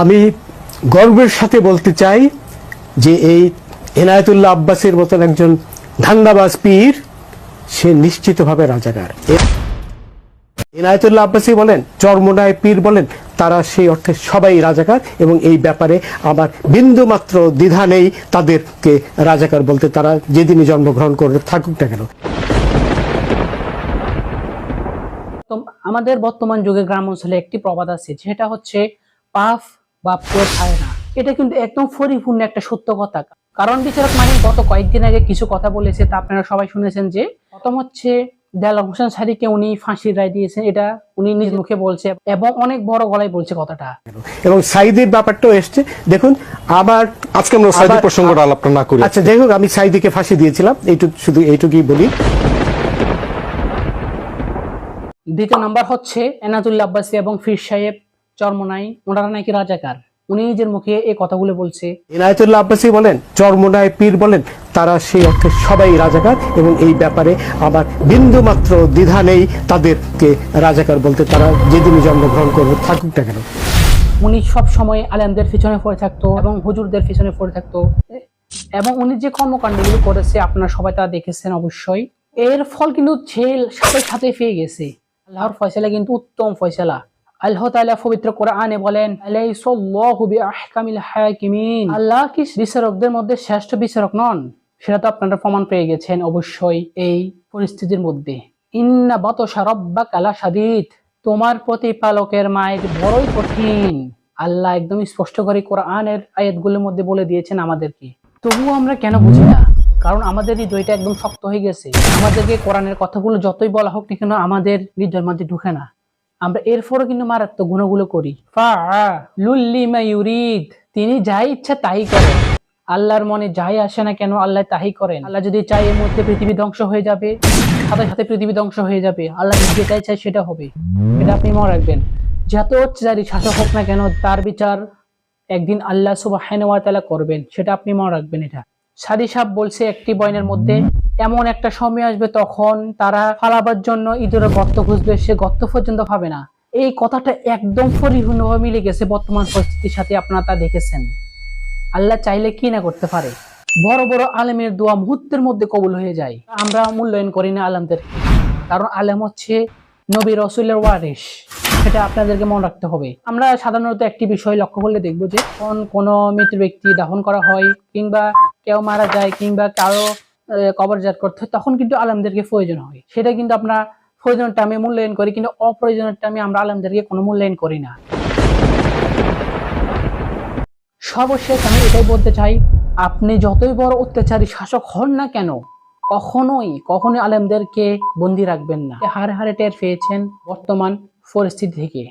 আমি গর্বের সাথে বলতে চাই যে এই এনায়েতুল্লাহ আব্বাসের মতন একজন ধান্দাবাজ পীর, সে নিশ্চিতভাবে রাজাকার। এনায়েতুল্লাহ আব্বাসী বলেন, চর্মনায় পীর বলেন, তারা সেই অর্থে সবাই রাজাকার এবং এই ব্যাপারে আমার বিন্দু মাত্র দ্বিধা নেই তাদেরকে রাজাকার বলতে, তারা যেদিনই জন্মগ্রহণ করে থাকুক না কেন। আমাদের বর্তমান যুগে গ্রাম অঞ্চলে একটি প্রবাদ আছে, যেটা হচ্ছে পাপ বা পেট খায় না। এটা কিন্তু একদম পরিপূর্ণ একটা সত্য কথা কারণ বিচারক মানে গত কয়েকদিন আগে কিছু কথা বলেছে তা আপনারা সবাই শুনেছেন যে প্রথম হচ্ছে দেলাম হোসেন সারিকে উনি ফাঁসির রায় দিয়েছেন এটা উনি নিজ মুখে বলছে এবং অনেক বড় গলায় বলছে কথাটা। এবং সাইদির ব্যাপারটাও এসছে। দেখুন আবার আজকে আমরা সাইদি প্রসঙ্গটা আলাপ না করি আচ্ছা যাই হোক আমি সাইদিকে ফাঁসি দিয়েছিলাম এইটুকু শুধু এইটুকুই বলি। দ্বিতীয় নাম্বার হচ্ছে এনাজুল্লা আব্বাসী এবং ফির সাহেব চরমনাই ওনারা নাকি রাজাকার। উনি নিজের মুখে এই কথাগুলো বলছে। এনায়তুল্লাহ আব্বাসী বলেন চরমোনায় পীর বলেন তারা সেই অর্থে সবাই রাজাকার এবং এই ব্যাপারে আমার বিন্দু মাত্র দ্বিধা নেই তাদেরকে রাজাকার বলতে। তারা যেদিনই জন্মগ্রহণ করবে থাকুক না কেন। উনি সব সময় আলেমদের পিছনে পড়ে থাকতো এবং হুজুরদের পিছনে পড়ে থাকতো। এবং উনি যে কর্মকাণ্ডগুলো করেছে আপনারা সবাই তা দেখেছেন অবশ্যই। এর ফল কিন্তু জেল সাথে সাথে পেয়ে গেছে। আল্লাহর ফয়সালা কিন্তু উত্তম ফয়সালা। আল্লাহ তাআলা পবিত্র কোরআনে বলেন, আলাইসাল্লাহু বিআহকামিল হাকিমিন আল্লাহ কি বিচারকদের মধ্যে শ্রেষ্ঠ বিচারক নন? সেটা তো আপনারা প্রমাণ পেয়ে গেছেন অবশ্যই এই পরিস্থিতির মধ্যে। ইন্না বাতশা রাব্বাকা লাশাদীদ তোমার প্রতিপালকের মায়ের বড়ই কঠিন। আল্লাহ একদম স্পষ্ট করে কোরআনের আয়াতগুলোর মধ্যে বলে দিয়েছেন আমাদেরকে। তবুও আমরা কেন বুঝি না? কারণ আমাদের হৃদয়টা একদম শক্ত হয়ে গেছে। আমাদেরকে কোরআনের কথাগুলো যতই বলা হোক না কেন আমাদের হৃদয়ের মধ্যে ঢুকে না। আমরা এরপরও কিন্তু মারাত্মক গুণগুলো করি। লুল্লিমা ইউরিদ। তিনি যাই ইচ্ছা তাই করেন। আল্লাহর মনে যাই আসে না কেন আল্লাহ তাই করেন। আল্লাহ যদি চাই এর মধ্যে পৃথিবী ধ্বংস হয়ে যাবে, সাথে সাথে পৃথিবী ধ্বংস হয়ে যাবে, আল্লাহ যেটাই চাই সেটা হবে। এটা আপনি মনে রাখবেন। যত অত্যাচারী শাসক হোক না কেন, তার বিচার একদিন আল্লাহ সুবাহ করবেন, সেটা আপনি মনে রাখবেন এটা। সাদি সাহ বলছে একটি বয়নের মধ্যে, এমন একটা সময় আসবে তখন তারা ফালাবার জন্য ইঁদুরের গর্ত খুঁজবে, সে গর্ত পর্যন্ত পাবে না। এই কথাটা একদম পরিপূর্ণভাবে মিলে গেছে বর্তমান পরিস্থিতির সাথে আপনারা তা দেখেছেন। আল্লাহ চাইলে কি না করতে পারে? বড় বড় আলেমের দোয়া মুহূর্তের মধ্যে কবুল হয়ে যায়। আমরা মূল্যায়ন করি না আলেমদের কারণ আলেম হচ্ছে নবী রসুলের ওয়ারিস সেটা আপনাদেরকে মনে রাখতে হবে। আমরা সাধারণত একটি বিষয় লক্ষ্য করলে দেখব যে কোন কোনো মৃত ব্যক্তি দাফন করা হয় কিংবা কেউ মারা যায় কিংবা কারও কবরজাত করতে হয়, তখন কিন্তু আলেমদেরকে প্রয়োজন হয়। সেটা কিন্তু আমরা প্রয়োজনটা আমি মূল্যায়ন করি, কিন্তু অপ্রয়োজনটা আমি আমরা আলেমদেরকে কোনো মূল্যায়ন করি না। সর্বশেষ আমি এটাই বলতে চাই, আপনি যতই বড় অত্যাচারী শাসক হন না কেন, কখনোই কখনোই আলেমদেরকে বন্দি রাখবেন না। হারে হারে টের পেয়েছেন বর্তমান পরিস্থিতি থেকে।